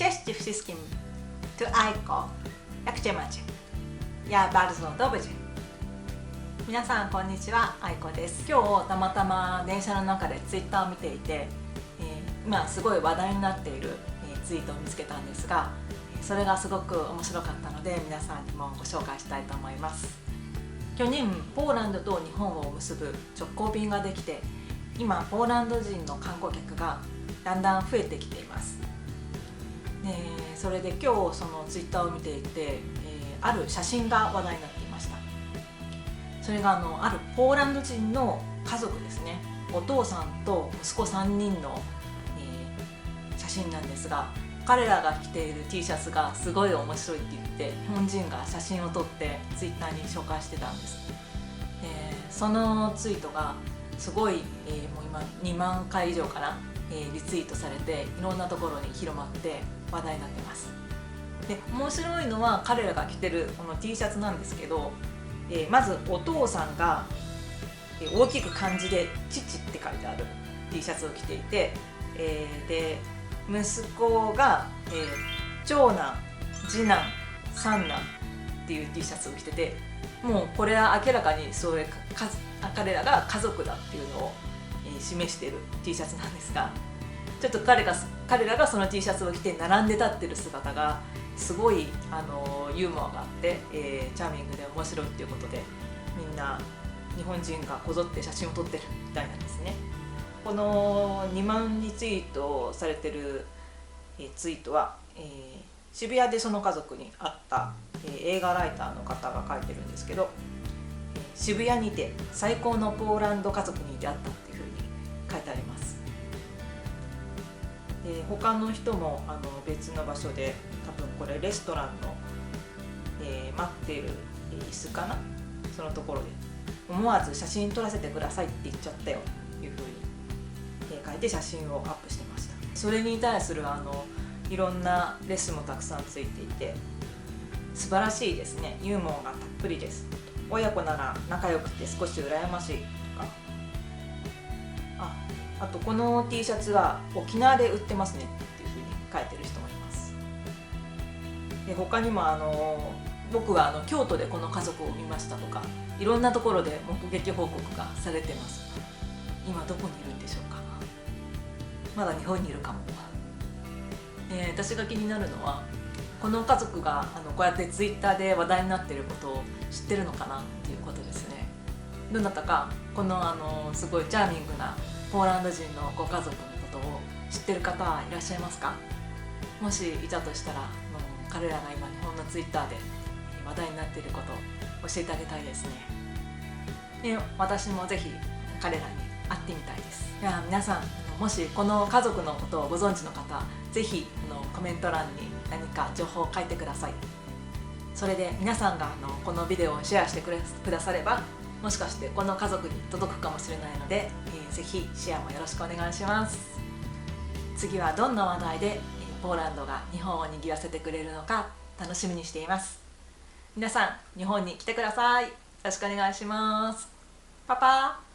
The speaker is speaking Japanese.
Cześć wszystkim, tu Aiko. Jak cię macie? Ja bardzo dobrze. 皆さんこんにちは、あいこです。今日たまたま電車の中でツイッターを見ていて、えー今すごい話題になっている、えーツイートを見つけたんですが、それがすごく面白かったので皆さんにもご紹介したいと思います。去年ポーランドと日本を結ぶ直行便ができて今ポーランド人の観光客がだんだん増えてきています、でそれで今日そのツイッターを見ていて、えーある写真が話題になっていました。それがあのあるポーランド人の家族ですね。お父さんと息子3人の、えー写真なんですが彼らが着ている T シャツがすごい面白いって言って日本人が写真を撮ってツイッターに紹介してたんです。でそのツイートがすごい、えーもう今2万回以上かな、えーリツイートされていろんなところに広まって話題になってます。で面白いのは彼らが着てるこの T シャツなんですけど、えーまずお父さんが大きく漢字で「父」って書いてある T シャツを着ていて、えーで息子が、えー長男次男三男っていう T シャツを着ててもうこれは明らかにそれかか彼らが家族だっていうのを、示している T シャツなんですがちょっと彼が彼らがその T シャツを着て並んで立ってる姿がすごい、あのユーモアがあって、えーチャーミングで面白いっていうことでみんな日本人がこぞって写真を撮ってるみたいなんですね。この2万リツイートされてる、えーツイートは、えー渋谷でその家族に会った、えー映画ライターの方が書いてるんですけど、渋谷にて最高のポーランド家族に出会ったってで他の人もあの別の場所で多分これレストランの、えー待っているえ椅子かな？そのところで。思わず写真撮らせてくださいって言っちゃったよ。というふうに、えー書いて写真をアップしてました。それに対するあのいろんなレッスンもたくさんついていて素晴らしいですね。ユーモアがたっぷりです。親子なら仲良くて少し羨ましい。あとこの T シャツは沖縄で売ってますね。っていうふうに書いてる人もいます。で他にもあの僕はあの京都でこの家族を見ましたとかいろんなところで目撃報告がされてます。今どこにいるんでしょうか。まだ日本にいるかも、えー私が気になるのはこの家族があのこうやってツイッターで話題になってることを知ってるのかなっていうことですね。どなたかこのあのすごいチャーミングなポーランド人のご家族のことを知ってる方はいらっしゃいますか？もしいたとしたら彼らが今日本のツイッターで話題になっていることを教えてあげたいですね。で私もぜひ彼らに会ってみたいです。いや皆さんもしこの家族のことをご存知の方ぜひのコメント欄に何か情報を書いてください。それで皆さんがあのこのビデオをシェアしてくださればもしかしてこの家族に届くかもしれないので、えーぜひシェアもよろしくお願いします。次はどんな話題で、ポーランドが日本を賑わせてくれるのか楽しみにしています。皆さん日本に来てください。よろしくお願いします。パパ